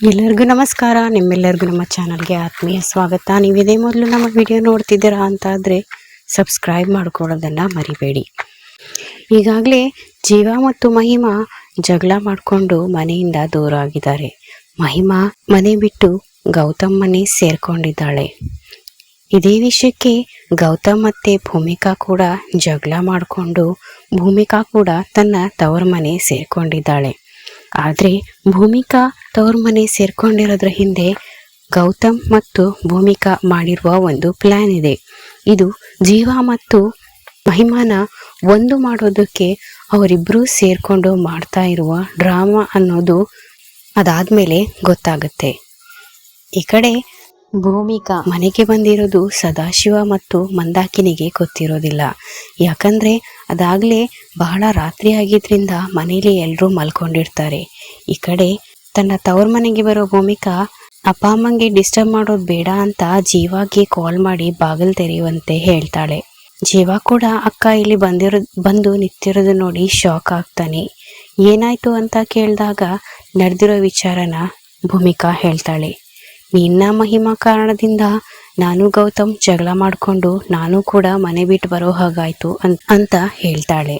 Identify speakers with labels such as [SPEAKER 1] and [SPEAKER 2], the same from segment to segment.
[SPEAKER 1] ಎಲ್ಲರಿಗೂ ನಮಸ್ಕಾರ. ನಿಮ್ಮೆಲ್ಲರಿಗೂ ನಮ್ಮ ಚಾನಲ್ಗೆ ಆತ್ಮೀಯ ಸ್ವಾಗತ. ನೀವು ಇದೇ ಮೊದಲು ನಮ್ಮ ವಿಡಿಯೋ ನೋಡ್ತಿದ್ದೀರಾ ಅಂತಾದರೆ ಸಬ್ಸ್ಕ್ರೈಬ್ ಮಾಡ್ಕೊಳ್ಳೋದನ್ನು ಮರಿಬೇಡಿ. ಈಗಾಗಲೇ ಜೀವ ಮತ್ತು ಮಹಿಮಾ ಜಗಳ ಮಾಡಿಕೊಂಡು ಮನೆಯಿಂದ ದೂರ ಆಗಿದ್ದಾರೆ ಮಹಿಮಾ ಮನೆ ಬಿಟ್ಟು ಗೌತಮ್ ಮನೆ ಸೇರ್ಕೊಂಡಿದ್ದಾಳೆ. ಇದೇ ವಿಷಯಕ್ಕೆ ಗೌತಮ್ ಮತ್ತು ಭೂಮಿಕಾ ಕೂಡ ಜಗಳ ಮಾಡಿಕೊಂಡು ಭೂಮಿಕಾ ಕೂಡ ತನ್ನ ತವರ ಮನೆ ಸೇರ್ಕೊಂಡಿದ್ದಾಳೆ. ಆದರೆ ಭೂಮಿಕಾ ತವ್ರ ಮನೆ ಸೇರ್ಕೊಂಡಿರೋದ್ರ ಹಿಂದೆ ಗೌತಮ್ ಮತ್ತು ಭೂಮಿಕಾ ಮಾಡಿರುವ ಒಂದು ಪ್ಲ್ಯಾನ್ ಇದೆ. ಇದು ಜೀವ ಮತ್ತು ಮಹಿಮಾನ ಒಂದು ಮಾಡೋದಕ್ಕೆ ಅವರಿಬ್ಬರು ಸೇರಿಕೊಂಡು ಮಾಡ್ತಾ ಇರುವ ಡ್ರಾಮಾ ಅನ್ನೋದು ಅದಾದ್ಮೇಲೆ ಗೊತ್ತಾಗುತ್ತೆ. ಈ ಕಡೆ ಭೂಮಿಕಾ ಮನೆಗೆ ಬಂದಿರೋದು ಸದಾಶಿವ ಮತ್ತು ಮಂದಾಕಿನಿಗೆ ಗೊತ್ತಿರೋದಿಲ್ಲ. ಯಾಕಂದರೆ ಅದಾಗಲೇ ಬಹಳ ರಾತ್ರಿ ಆಗಿದ್ದರಿಂದ ಮನೇಲಿ ಎಲ್ಲರೂ ಮಲ್ಕೊಂಡಿರ್ತಾರೆ. ಈ ಕಡೆ ತನ್ನ ತವ್ರ ಮನೆಗೆ ಬರೋ ಭೂಮಿಕಾ ಅಪ್ಪ ಅಮ್ಮಂಗೆ ಡಿಸ್ಟರ್ಬ್ ಮಾಡೋದು ಬೇಡ ಅಂತ ಜೀವಾಗೆ ಕಾಲ್ ಮಾಡಿ ಬಾಗಿಲು ತೆರೆಯುವಂತೆ ಹೇಳ್ತಾಳೆ. ಜೀವ ಕೂಡ ಅಕ್ಕ ಇಲ್ಲಿ ಬಂದಿರೋ ಬಂದು ನಿಂತಿರೋದು ನೋಡಿ ಶಾಕ್ ಆಗ್ತಾನೆ. ಏನಾಯ್ತು ಅಂತ ಕೇಳಿದಾಗ ನಡೆದಿರೋ ವಿಚಾರನ ಭೂಮಿಕಾ ಹೇಳ್ತಾಳೆ. ನಿನ್ನ ಮಹಿಮಾ ಕಾರಣದಿಂದ ನಾನು ಗೌತಮ್ ಜಗಳ ಮಾಡಿಕೊಂಡು ನಾನು ಕೂಡ ಮನೆ ಬಿಟ್ಟು ಬರೋ ಹಾಗಾಯ್ತು ಅಂತ ಹೇಳ್ತಾಳೆ.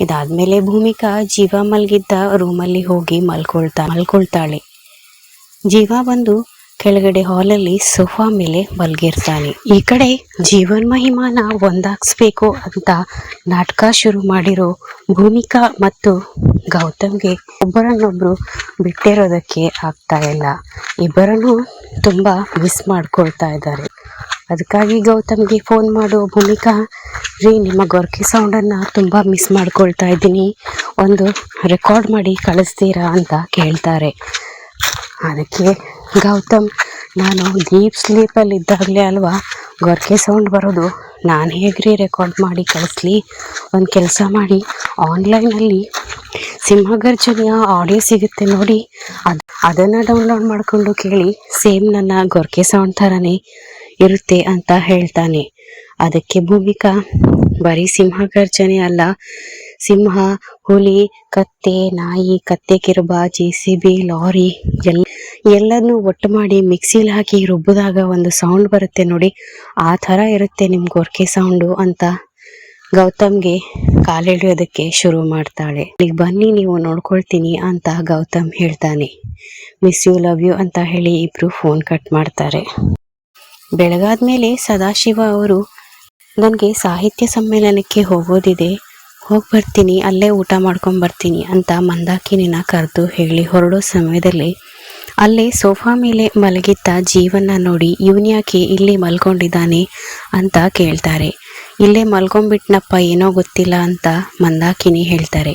[SPEAKER 1] ಇದಾದ್ಮೇಲೆ ಭೂಮಿಕಾ ಜೀವ ಮಲಗಿದ್ದ ರೂಮಲ್ಲಿ ಹೋಗಿ ಮಲ್ಕೊಳ್ತಾ ಮಲ್ಕೊಳ್ತಾಳೆ. ಜೀವ ಬಂದು ಕೆಳಗಡೆ ಹಾಲಲ್ಲಿ ಸೋಫಾ ಮೇಲೆ ಮಲ್ಗಿರ್ತಾನೆ. ಈ ಕಡೆ ಜೀವನ್ ಮಹಿಮಾನ ಒಂದಾಗಿಸ್ಬೇಕು ಅಂತ ನಾಟಕ ಶುರು ಮಾಡಿರೋ ಭೂಮಿಕಾ ಮತ್ತು ಗೌತಮ್ಗೆ ಒಬ್ಬರನ್ನೊಬ್ರು ಬಿಟ್ಟಿರೋದಕ್ಕೆ ಆಗ್ತಾ ಇಲ್ಲ. ಇಬ್ಬರನ್ನು ತುಂಬಾ ಮಿಸ್ ಮಾಡ್ಕೊಳ್ತಾ ಇದ್ದಾರೆ. ಅದಕ್ಕಾಗಿ ಗೌತಮ್ಗೆ ಫೋನ್ ಮಾಡೋ. ಭೂಮಿಕಾ, ರೀ, ನಿಮ್ಮ ಗೊರ್ಕೆ ಸೌಂಡನ್ನು ತುಂಬ ಮಿಸ್ ಮಾಡ್ಕೊಳ್ತಾ ಇದ್ದೀನಿ. ಒಂದು ರೆಕಾರ್ಡ್ ಮಾಡಿ ಕಳಿಸ್ತೀರಾ ಅಂತ ಕೇಳ್ತಾರೆ. ಅದಕ್ಕೆ ಗೌತಮ್, ನಾನು ಡೀಪ್ ಸ್ಲೀಪಲ್ಲಿ ಇದ್ದಾಗಲೇ ಅಲ್ವಾ, ಗೊರ್ಕೆ ಸೌಂಡ್ ಬರೋದು, ನಾನು ಹೇಗ್ರಿ ರೆಕಾರ್ಡ್ ಮಾಡಿ ಕಳಿಸ್ಲಿ? ಒಂದು ಕೆಲಸ ಮಾಡಿ ಆನ್ಲೈನಲ್ಲಿ ಸಿಂಹಗರ್ಜನೆಯ ಆಡಿಯೋ ಸಿಗುತ್ತೆ ನೋಡಿ. ಅದು ಅದನ್ನು ಡೌನ್ಲೋಡ್ ಮಾಡಿಕೊಂಡು ಕೇಳಿ ಸೇಮ್ ನನ್ನ ಗೊರ್ಕೆ ಸೌಂಡ್ ಥರನೇ ಇರುತ್ತೆ ಅಂತ ಹೇಳ್ತಾನೆ. ಅದಕ್ಕೆ ಭೂಮಿಕಾ, ಬರೀ ಸಿಂಹಗರ್ಜನೆ ಅಲ್ಲ, ಸಿಂಹ, ಹುಲಿ, ಕತ್ತೆ, ನಾಯಿ, ಕತ್ತೆ ಕಿರುಬ, ಜೆ ಸಿ ಬಿ, ಲಾರಿ, ಎಲ್ಲ, ಎಲ್ಲನೂ ಒಟ್ಟು ಮಾಡಿ ಮಿಕ್ಸಿಲಿ ಹಾಕಿ ರುಬ್ಬಿದಾಗ ಒಂದು ಸೌಂಡ್ ಬರುತ್ತೆ ನೋಡಿ. ಆ ಥರ ಇರುತ್ತೆ ನಿಮ್ಮ ಗೊರ್ಕೆ ಸೌಂಡು ಅಂತ. ಗೌತಮ್ಗೆ ಕಾಲಿಡಿಯೋದಕ್ಕೆ ಶುರು ಮಾಡ್ತಾಳೆ. ಈಗ ಬನ್ನಿ, ನೀವು ನೋಡ್ಕೊಳ್ತೀನಿ ಅಂತ ಗೌತಮ್ ಹೇಳ್ತಾನೆ. ಮಿಸ್ ಯು ಲವ್ ಯು ಅಂತ ಹೇಳಿ ಇಬ್ರು ಫೋನ್ ಕಟ್ ಮಾಡ್ತಾರೆ. ಬೆಳಗಾದ್ಮೇಲೆ ಸದಾಶಿವ ಅವರು, ನನಗೆ ಸಾಹಿತ್ಯ ಸಮ್ಮೇಳನಕ್ಕೆ ಹೋಗೋದಿದೆ, ಹೋಗಿ ಬರ್ತೀನಿ, ಅಲ್ಲೇ ಊಟ ಮಾಡ್ಕೊಂಡು ಬರ್ತೀನಿ ಅಂತ ಮಂದಾಕಿನಿನ ಕರೆದು ಹೇಳಿ ಹೊರಡೋ ಸಮಯದಲ್ಲಿ ಅಲ್ಲೇ ಸೋಫಾ ಮೇಲೆ ಮಲಗಿದ್ದ ಜೀವನ ನೋಡಿ ಇವನ್ ಯಾಕೆ ಇಲ್ಲಿ ಮಲ್ಕೊಂಡಿದ್ದಾನೆ ಅಂತ ಕೇಳ್ತಾರೆ. ಇಲ್ಲೇ ಮಲ್ಕೊಂಡ್ಬಿಟ್ನಪ್ಪ, ಏನೋ ಗೊತ್ತಿಲ್ಲ ಅಂತ ಮಂದಾಕಿನಿ ಹೇಳ್ತಾರೆ.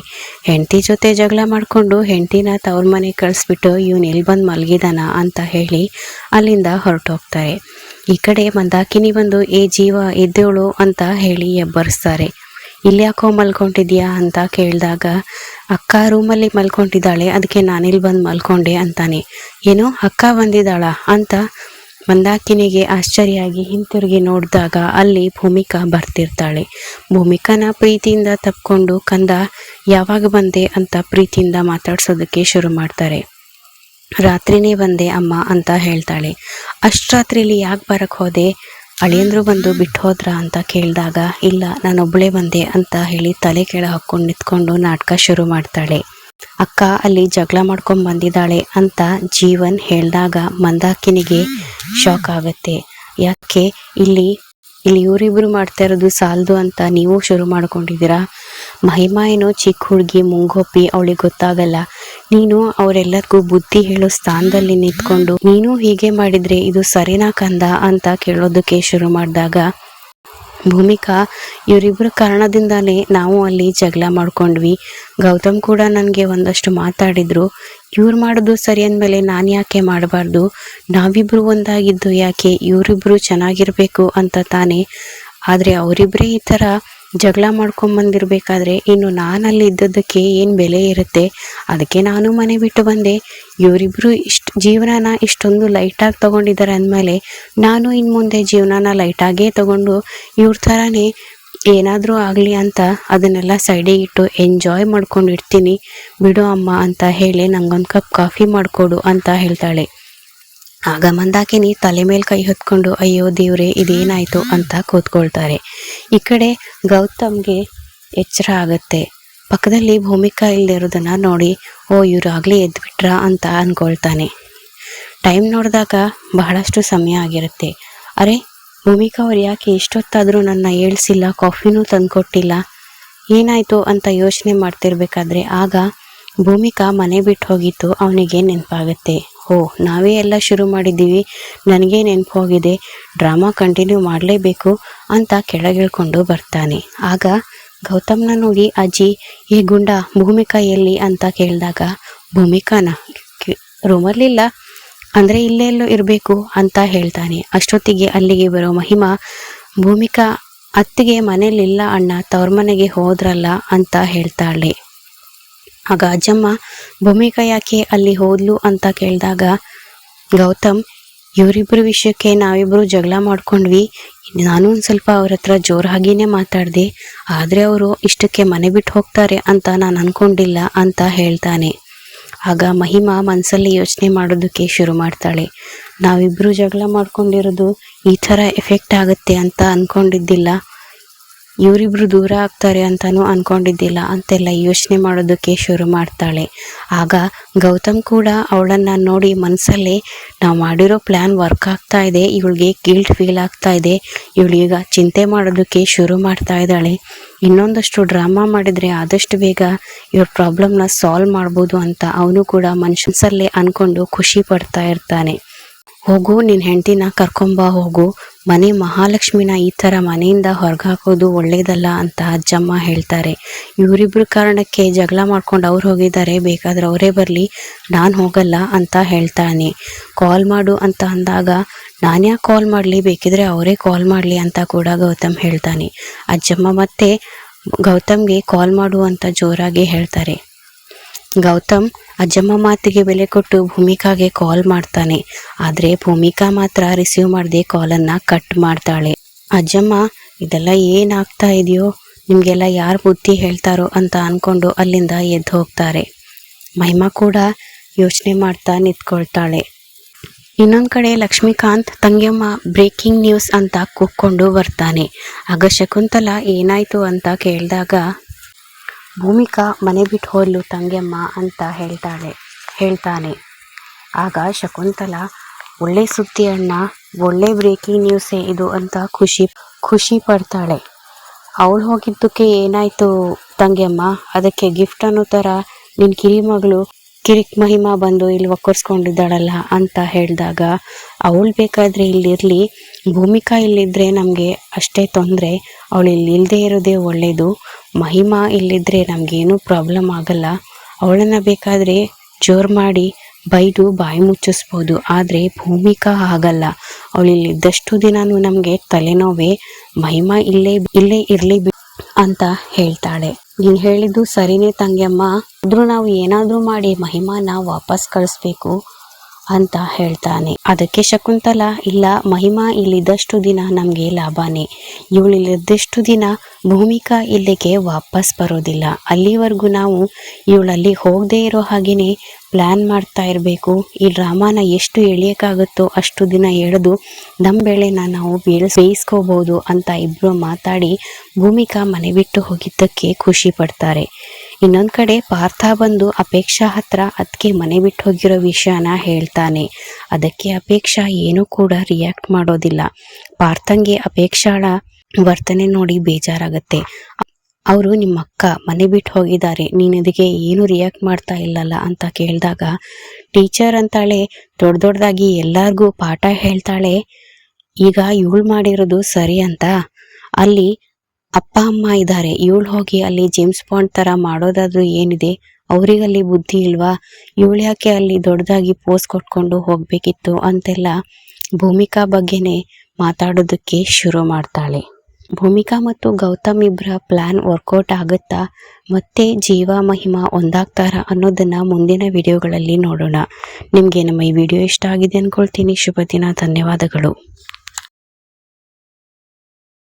[SPEAKER 1] ಹೆಂಡತಿ ಜೊತೆ ಜಗಳ ಮಾಡಿಕೊಂಡು ಹೆಂಡತಿನ ತವ್ರ ಮನೆ ಕಳಿಸ್ಬಿಟ್ಟು ಇವನು ಎಲ್ಲಿ ಬಂದು ಮಲಗಿದಾನ ಅಂತ ಹೇಳಿ ಅಲ್ಲಿಂದ ಹೊರಟೋಗ್ತಾರೆ. ಈ ಕಡೆ ಮಂದಾಕಿನಿ ಬಂದು, ಏ ಜೀವ, ಎದ್ದೇಳು ಅಂತ ಹೇಳಿ ಎಬ್ಬರಿಸ್ತಾರೆ. ಇಲ್ಲಿ ಯಾಕೋ ಮಲ್ಕೊಂಡಿದ್ಯಾ? ಅಂತ ಕೇಳಿದಾಗ, ಅಕ್ಕ ರೂಮಲ್ಲಿ ಮಲ್ಕೊಂಡಿದ್ದಾಳೆ, ಅದಕ್ಕೆ ನಾನಿಲ್ಲಿ ಬಂದು ಮಲ್ಕೊಂಡೆ ಅಂತಾನೆ. ಏನು ಅಕ್ಕ ಬಂದಿದ್ದಾಳ ಅಂತ ಮಂದಾಕಿನಿಗೆ ಆಶ್ಚರ್ಯ ಆಗಿ ಹಿಂತಿರುಗಿ ನೋಡಿದಾಗ ಅಲ್ಲಿ ಭೂಮಿಕಾ ಬರ್ತಿರ್ತಾಳೆ. ಭೂಮಿಕಾನ ಪ್ರೀತಿಯಿಂದ ತಪ್ಕೊಂಡು ಕಂದ, ಯಾವಾಗ ಬಂದೆ? ಅಂತ ಪ್ರೀತಿಯಿಂದ ಮಾತಾಡ್ಸೋದಕ್ಕೆ ಶುರು ಮಾಡ್ತಾರೆ. ರಾತ್ರಿನೇ ಬಂದೆ ಅಮ್ಮ ಅಂತ ಹೇಳ್ತಾಳೆ. ಅಷ್ಟು ರಾತ್ರಿಲಿ ಯಾಕೆ ಬರಕ್ಕೆ ಹೋದೆ? ಅಳಿಯಂದ್ರು ಬಂದು ಬಿಟ್ಟು ಹೋದ್ರ ಅಂತ ಕೇಳಿದಾಗ, ಇಲ್ಲ ನಾನೊಬ್ಬಳೇ ಬಂದೆ ಅಂತ ಹೇಳಿ ತಲೆ ಕೆಳ ಹಾಕ್ಕೊಂಡು ನಿಂತ್ಕೊಂಡು ನಾಟಕ ಶುರು ಮಾಡ್ತಾಳೆ. ಅಕ್ಕ ಅಲ್ಲಿ ಜಗಳ ಮಾಡ್ಕೊಂಡು ಬಂದಿದ್ದಾಳೆ ಅಂತ ಜೀವನ್ ಹೇಳಿದಾಗ ಮಂದಾಕಿನಿಗೆ ಶಾಕ್ ಆಗುತ್ತೆ. ಯಾಕೆ? ಇಲ್ಲಿ ಇಲ್ಲಿ ಇವರಿಬ್ರು ಮಾಡ್ತಾ ಇರೋದು ಸಾಲದು ಅಂತ ನೀವು ಶುರು ಮಾಡ್ಕೊಂಡಿದ್ದೀರಾ? ಮಹಿಮಾ ಏನೋ ಚಿಕ್ಕ ಹುಡುಗಿ, ಮುಂಗೋಪಿ, ಅವಳಿಗೆ ಗೊತ್ತಾಗಲ್ಲ. ನೀನು ಅವರೆಲ್ಲರಿಗೂ ಬುದ್ಧಿ ಹೇಳೋ ಸ್ಥಾನದಲ್ಲಿ ನಿಂತ್ಕೊಂಡು, ನೀನು ಹೀಗೆ ಮಾಡಿದ್ರೆ ಇದು ಸರಿನಾ ಕಂದ ಅಂತ ಕೇಳೋದಕ್ಕೆ ಶುರು ಮಾಡಿದಾಗ, ಭೂಮಿಕಾ ಇವರಿಬ್ಬರ ಕಾರಣದಿಂದಲೇ ನಾವು ಅಲ್ಲಿ ಜಗಳ ಮಾಡ್ಕೊಂಡ್ವಿ. ಗೌತಮ್ ಕೂಡ ನನಗೆ ಒಂದಷ್ಟು ಮಾತಾಡಿದ್ರು. ಇವ್ರು ಮಾಡೋದು ಸರಿ ಅಂದಮೇಲೆ ನಾನು ಯಾಕೆ ಮಾಡಬಾರ್ದು? ನಾವಿಬ್ರು ಒಂದಾಗಿದ್ದು ಯಾಕೆ? ಇವರಿಬ್ರು ಚೆನ್ನಾಗಿರಬೇಕು ಅಂತ ತಾನೇ. ಆದರೆ ಅವರಿಬ್ಬರೇ ಈ ಥರ ಜಗಳ ಮಾಡ್ಕೊಂಡ್ ಬಂದಿರ್ಬೇಕಾದ್ರೆ ಇನ್ನು ನಾನಲ್ಲಿ ಇದ್ದದ್ದಕ್ಕೆ ಏನು ಬೆಲೆ ಇರುತ್ತೆ? ಅದಕ್ಕೆ ನಾನು ಮನೆ ಬಿಟ್ಟು ಬಂದೆ. ಇವರಿಬ್ರು ಇಷ್ಟು ಜೀವನನ ಇಷ್ಟೊಂದು ಲೈಟಾಗಿ ತಗೊಂಡಿದ್ದಾರೆ ಅಂದಮೇಲೆ ನಾನು ಇನ್ನು ಮುಂದೆ ಜೀವನನ ಲೈಟಾಗೇ ತಗೊಂಡು ಇವ್ರ ಥರನೇ ಏನಾದರೂ ಆಗಲಿ ಅಂತ ಅದನ್ನೆಲ್ಲ ಸೈಡಿಗೆ ಇಟ್ಟು ಎಂಜಾಯ್ ಮಾಡ್ಕೊಂಡು ಇರ್ತೀನಿ. ಬಿಡು ಅಮ್ಮ ಅಂತ ಹೇಳಿ ನಂಗೊಂದು ಕಪ್ ಕಾಫಿ ಮಾಡಿಕೊಡು ಅಂತ ಹೇಳ್ತಾಳೆ. ಆಗ ಮಂದಾಕಿನಿ ತಲೆ ಮೇಲೆ ಕೈ ಹೊತ್ಕೊಂಡು, ಅಯ್ಯೋ ದೇವ್ರೆ, ಇದೇನಾಯಿತು? ಅಂತ ಕೂತ್ಕೊಳ್ತಾರೆ. ಈ ಕಡೆ ಗೌತಮ್ಗೆ ಎಚ್ಚರ ಆಗುತ್ತೆ. ಪಕ್ಕದಲ್ಲಿ ಭೂಮಿಕಾ ಇಲ್ದಿರೋದನ್ನ ನೋಡಿ, ಓ, ಇವ್ರು ಆಗಲೇ ಎದ್ಬಿಟ್ರಾ ಅಂತ ಅಂದ್ಕೊಳ್ತಾನೆ ಟೈಮ್ ನೋಡಿದಾಗ ಬಹಳಷ್ಟು ಸಮಯ ಆಗಿರುತ್ತೆ. ಅರೆ, ಭೂಮಿಕಾ ಅವ್ರು ಯಾಕೆ ಇಷ್ಟೊತ್ತಾದರೂ ನನ್ನ ಏಳ್ಸಿಲ್ಲ, ಕಾಫಿನೂ ತಂದುಕೊಟ್ಟಿಲ್ಲ? ಏನಾಯಿತು ಅಂತ ಯೋಚನೆ ಮಾಡ್ತಿರ್ಬೇಕಾದ್ರೆ ಆಗ ಭೂಮಿಕಾ ಮನೆ ಬಿಟ್ಟು ಹೋಗಿತ್ತು ಅವನಿಗೆ ನೆನಪಾಗುತ್ತೆ. ಓ, ನಾವೇ ಎಲ್ಲ ಶುರು ಮಾಡಿದ್ದೀವಿ. ನನಗೆ ನೆನಪು ಹೋಗಿದೆ. ಡ್ರಾಮಾ ಕಂಟಿನ್ಯೂ ಮಾಡಲೇಬೇಕು ಅಂತ ಕೆಳಗಿಳ್ಕೊಂಡು ಬರ್ತಾನೆ. ಆಗ ಗೌತಮ್ನ ನೋಡಿ, ಅಜ್ಜಿ, ಈ ಗುಂಡ ಭೂಮಿಕಾ ಎಲ್ಲಿ ಅಂತ ಕೇಳಿದಾಗ, ಭೂಮಿಕಾನ? ರೂಮಲ್ಲಿಲ್ಲ? ಅಂದರೆ ಇಲ್ಲೇ ಎಲ್ಲೋ ಇರಬೇಕು ಅಂತ ಹೇಳ್ತಾನೆ. ಅಷ್ಟೊತ್ತಿಗೆ ಅಲ್ಲಿಗೆ ಬರೋ ಮಹಿಮಾ, ಭೂಮಿಕಾ, ಅತ್ತಿಗೆ ಮನೇಲಿಲ್ಲ ಅಣ್ಣ, ತವ್ರ ಮನೆಗೆ ಹೋದ್ರಲ್ಲ ಅಂತ ಹೇಳ್ತಾಳೆ. ಆಗ ಅಜ್ಜಮ್ಮ, ಭೂಮಿಕ ಯಾಕೆ ಅಲ್ಲಿ ಹೋದ್ಲು? ಅಂತ ಕೇಳಿದಾಗ, ಗೌತಮ್ ಇವರಿಬ್ಬರ ವಿಷಯಕ್ಕೆ ನಾವಿಬ್ಬರು ಜಗಳ ಮಾಡ್ಕೊಂಡ್ವಿ. ನಾನು ಒಂದು ಸ್ವಲ್ಪ ಅವ್ರ ಹತ್ರ ಜೋರಾಗಿನೇ ಮಾತಾಡಿದೆ. ಆದರೆ ಅವರು ಇಷ್ಟಕ್ಕೆ ಮನೆ ಬಿಟ್ಟು ಹೋಗ್ತಾರೆ ಅಂತ ನಾನು ಅನ್ಕೊಂಡಿಲ್ಲ ಅಂತ ಹೇಳ್ತಾನೆ. ಆಗ ಮಹಿಮಾ ಮನಸ್ಸಲ್ಲಿ ಯೋಚನೆ ಮಾಡೋದಕ್ಕೆ ಶುರು ಮಾಡ್ತಾಳೆ. ನಾವಿಬ್ಬರು ಜಗಳ ಮಾಡ್ಕೊಂಡಿರೋದು ಈ ಥರ ಎಫೆಕ್ಟ್ ಆಗುತ್ತೆ ಅಂತ ಅನ್ಕೊಂಡಿದ್ದಿಲ್ಲ. ಇವರಿಬ್ರು ದೂರ ಆಗ್ತಾರೆ ಅಂತಾನೂ ಅನ್ಕೊಂಡಿದ್ದಿಲ್ಲ. ಅಂತೆಲ್ಲ ಯೋಚನೆ ಮಾಡೋದಕ್ಕೆ ಶುರು ಮಾಡ್ತಾಳೆ. ಆಗ ಗೌತಮ್ ಕೂಡ ಅವಳನ್ನ ನೋಡಿ ಮನಸ್ಸಲ್ಲೇ ನಾವು ಮಾಡಿರೋ ಪ್ಲ್ಯಾನ್ ವರ್ಕ್ ಆಗ್ತಾ ಇದೆ, ಇವಳಿಗೆ ಗಿಲ್ಟ್ ಫೀಲ್ ಆಗ್ತಾ ಇದೆ. ಇವಳೀಗ ಚಿಂತೆ ಮಾಡೋದಕ್ಕೆ ಶುರು ಮಾಡ್ತಾ ಇದ್ದಾಳೆ. ಇನ್ನೊಂದಷ್ಟು ಡ್ರಾಮಾ ಮಾಡಿದರೆ ಆದಷ್ಟು ಬೇಗ ಇವ್ರ ಪ್ರಾಬ್ಲಮ್ನ ಸಾಲ್ವ್ ಮಾಡ್ಬೋದು ಅಂತ ಅವನು ಕೂಡ ಮನುಷ್ಯನ್ಸಲ್ಲೇ ಅನ್ಕೊಂಡು ಖುಷಿ ಪಡ್ತಾ ಇರ್ತಾನೆ. ಹೋಗು ನಿನ್ನ ಹೆಂಡತಿನ ಕರ್ಕೊಂಬ, ಹೋಗು. ಮನೆ ಮಹಾಲಕ್ಷ್ಮಿನ ಈ ಥರ ಮನೆಯಿಂದ ಹೊರಗೆ ಹಾಕೋದು ಒಳ್ಳೇದಲ್ಲ ಅಂತ ಅಜ್ಜಮ್ಮ ಹೇಳ್ತಾರೆ. ಇವರಿಬ್ಬರ ಕಾರಣಕ್ಕೆ ಜಗಳ ಮಾಡ್ಕೊಂಡು ಅವ್ರು ಹೋಗಿದ್ದಾರೆ, ಬೇಕಾದ್ರೆ ಅವರೇ ಬರಲಿ. ನಾನು ಹೋಗಲ್ಲ ಅಂತ ಹೇಳ್ತಾನೆ. ಕಾಲ್ ಮಾಡು ಅಂತ ಅಂದಾಗ, ನಾನು ಯಾಕೆ ಕಾಲ್ ಮಾಡಲಿ? ಬೇಕಿದ್ರೆ ಅವರೇ ಕಾಲ್ ಮಾಡಲಿ ಅಂತ ಕೂಡ ಗೌತಮ್ ಹೇಳ್ತಾನೆ. ಅಜ್ಜಮ್ಮ ಮತ್ತೆ ಗೌತಮ್ಗೆ ಕಾಲ್ ಮಾಡು ಅಂತ ಜೋರಾಗಿ ಹೇಳ್ತಾರೆ. ಗೌತಮ್ ಅಜ್ಜಮ್ಮ ಮಾತಿಗೆ ಬೆಲೆ ಕೊಟ್ಟು ಭೂಮಿಕಾಗೆ ಕಾಲ್ ಮಾಡ್ತಾನೆ. ಆದರೆ ಭೂಮಿಕಾ ಮಾತ್ರ ರಿಸೀವ್ ಮಾಡದೆ ಕಾಲನ್ನು ಕಟ್ ಮಾಡ್ತಾಳೆ. ಅಜ್ಜಮ್ಮ, ಇದೆಲ್ಲ ಏನಾಗ್ತಾ ಇದೆಯೋ? ನಿಮಗೆಲ್ಲ ಯಾರು ಬುದ್ಧಿ ಹೇಳ್ತಾರೋ ಅಂತ ಅಂದ್ಕೊಂಡು ಅಲ್ಲಿಂದ ಎದ್ದು ಹೋಗ್ತಾರೆ. ಮಹಿಮಾ ಕೂಡ ಯೋಚನೆ ಮಾಡ್ತಾ ನಿಂತ್ಕೊಳ್ತಾಳೆ. ಇನ್ನೊಂದು ಕಡೆ ಲಕ್ಷ್ಮೀಕಾಂತ್ ತಂಗಿಯಮ್ಮ ಬ್ರೇಕಿಂಗ್ ನ್ಯೂಸ್ ಅಂತ ಕೂಕ್ಕೊಂಡು ಬರ್ತಾನೆ. ಆಗ ಶಕುಂತಲ ಏನಾಯಿತು ಅಂತ ಕೇಳಿದಾಗ ಭೂಮಿಕಾ ಮನೆ ಬಿಟ್ಟು ಹೋದ್ಲು ತಂಗಿಯಮ್ಮ ಅಂತ ಹೇಳ್ತಾಳೆ, ಹೇಳ್ತಾನೆ. ಆಗ ಶಕುಂತಲ, ಒಳ್ಳೆ ಸುದ್ದಿ ಅಣ್ಣ, ಒಳ್ಳೆ ಬ್ರೇಕಿಂಗ್ ನ್ಯೂಸೇ ಇದು ಅಂತ ಖುಷಿ ಖುಷಿ ಪಡ್ತಾಳೆ. ಅವಳು ಹೋಗಿದ್ದಕ್ಕೆ ಏನಾಯ್ತು ತಂಗಿಯಮ್ಮ ಅದಕ್ಕೆ ಗಿಫ್ಟ್ ಅನ್ನೋ ಥರ ನಿನ್ನ ಕಿರಿಮಗಳು ಕಿರಿಕ್ ಮಹಿಮಾ ಬಂದು ಇಲ್ಲಿ ಒಕ್ಕರ್ಸ್ಕೊಂಡಿದ್ದಾಳಲ್ಲ ಅಂತ ಹೇಳಿದಾಗ, ಅವಳು ಬೇಕಾದ್ರೆ ಇಲ್ಲಿರಲಿ, ಭೂಮಿಕಾ ಇಲ್ಲಿದ್ರೆ ನಮಗೆ ಅಷ್ಟೇ ತೊಂದರೆ, ಅವಳು ಇಲ್ಲಿ ಇಲ್ಲದೆ ಇರೋದೇ ಒಳ್ಳೆಯದು ಮಹಿಮಾ ಇಲ್ಲಿದ್ರೆ ನಮಗೇನೂ ಪ್ರಾಬ್ಲಮ್ ಆಗಲ್ಲ. ಅವಳನ್ನು ಬೇಕಾದರೆ ಜೋರು ಮಾಡಿ ಬೈದು ಬಾಯಿ ಮುಚ್ಚಿಸ್ಬೋದು. ಆದರೆ ಭೂಮಿಕಾ ಆಗಲ್ಲ ಅವಳು ಇಲ್ಲಿದ್ದಷ್ಟು ದಿನಾನು ನಮಗೆ ತಲೆನೋವೇ ಮಹಿಮಾ ಇಲ್ಲೇ ಇಲ್ಲೇ ಇರಲಿ ಅಂತ ಹೇಳ್ತಾಳೆ. ನೀನು ಹೇಳಿದ್ದು ಸರಿನೇ ತಂಗಿಯಮ್ಮ. ಆದ್ರೂ ನಾವು ಏನಾದರೂ ಮಾಡಿ ಮಹಿಮಾನ ವಾಪಸ್ ಕಳಿಸ್ಬೇಕು. ಅಂತ ಹೇಳ್ತಾನೆ. ಅದಕ್ಕೆ ಶಕುಂತಲ, ಇಲ್ಲ, ಮಹಿಮಾ ಇಲ್ಲಿದ್ದಷ್ಟು ದಿನ ನಮಗೆ ಲಾಭನೇ. ಇವಳು ಇಲ್ಲಿದ್ದಷ್ಟು ದಿನ ಭೂಮಿಕಾ ಇಲ್ಲಿಗೆ ವಾಪಸ್ ಬರೋದಿಲ್ಲ. ಅಲ್ಲಿವರೆಗೂ ನಾವು ಇವಳಲ್ಲಿ ಹೋಗದೇ ಇರೋ ಹಾಗೇನೆ ಪ್ಲ್ಯಾನ್ ಮಾಡ್ತಾ ಇರಬೇಕು. ಈ ಡ್ರಾಮಾನ ಎಷ್ಟು ಎಳಿಯೋಕ್ಕಾಗುತ್ತೋ ಅಷ್ಟು ದಿನ ಎಳೆದು ನಮ್ಮ ಬೆಳೆನ ನಾವು ಬೇಯಿಸ್ ಬೇಯಿಸ್ಕೋಬೋದು ಅಂತ ಇಬ್ಬರು ಮಾತಾಡಿ ಭೂಮಿಕಾ ಮನೆ ಬಿಟ್ಟು ಹೋಗಿದ್ದಕ್ಕೆ ಖುಷಿ ಪಡ್ತಾರೆ. ಇನ್ನೊಂದು ಕಡೆ ಪಾರ್ಥ ಬಂದು ಅಪೇಕ್ಷಾ ಹತ್ರ ಅದಕ್ಕೆ ಮನೆ ಬಿಟ್ಟು ಹೋಗಿರೋ ವಿಷಯನ ಹೇಳ್ತಾನೆ. ಅದಕ್ಕೆ ಅಪೇಕ್ಷಾ ಏನೂ ಕೂಡ ರಿಯಾಕ್ಟ್ ಮಾಡೋದಿಲ್ಲ. ಪಾರ್ಥಂಗೆ ಅಪೇಕ್ಷಾಳ ವರ್ತನೆ ನೋಡಿ ಬೇಜಾರಾಗತ್ತೆ. ಅವರು ನಿಮ್ಮ ಅಕ್ಕ ಮನೆ ಬಿಟ್ಟು ಹೋಗಿದ್ದಾರೆ, ನೀನು ಇದಕ್ಕೆ ಏನು ರಿಯಾಕ್ಟ್ ಮಾಡ್ತಾ ಇಲ್ಲಲ್ಲ ಅಂತ ಕೇಳಿದಾಗ, ಟೀಚರ್ ಅಂತಾಳೆ, ದೊಡ್ಡ ದೊಡ್ಡದಾಗಿ ಎಲ್ಲಾರ್ಗೂ ಪಾಠ ಹೇಳ್ತಾಳೆ, ಈಗ ಇವಳು ಮಾಡಿರೋದು ಸರಿ ಅಂತ? ಅಲ್ಲಿ ಅಪ್ಪ, ಅಮ್ಮ ಇದ್ದಾರೆ. ಇವಳು ಹೋಗಿ ಅಲ್ಲಿ ಜೇಮ್ಸ್ ಬಾಂಡ್ ತರ ಮಾಡೋದಾದ್ರೂ ಏನಿದೆ? ಅವರಿಗಲ್ಲಿ ಬುದ್ಧಿ ಇಲ್ವಾ? ಇವಳು ಯಾಕೆ ಅಲ್ಲಿ ದೊಡ್ಡದಾಗಿ ಪೋಸ್ ಕೊಟ್ಕೊಂಡು ಹೋಗ್ಬೇಕಿತ್ತು ಅಂತೆಲ್ಲ ಭೂಮಿಕಾ ಬಗ್ಗೆನೇ ಮಾತಾಡೋದಕ್ಕೆ ಶುರು ಮಾಡ್ತಾಳೆ. ಭೂಮಿಕಾ ಮತ್ತು ಗೌತಮ್ ಇಬ್ಬರ ಪ್ಲಾನ್ ವರ್ಕೌಟ್ ಆಗುತ್ತಾ? ಮತ್ತೆ ಜೀವ, ಮಹಿಮಾ ಒಂದಾಗ್ತಾರ ಅನ್ನೋದನ್ನ ಮುಂದಿನ ವಿಡಿಯೋಗಳಲ್ಲಿ ನೋಡೋಣ. ನಿಮಗೆ ನಮ್ಮ ಈ ವಿಡಿಯೋ ಇಷ್ಟ ಆಗಿದೆ ಅನ್ಕೊಳ್ತೀನಿ. ಶುಭ ದಿನ, ಧನ್ಯವಾದಗಳು.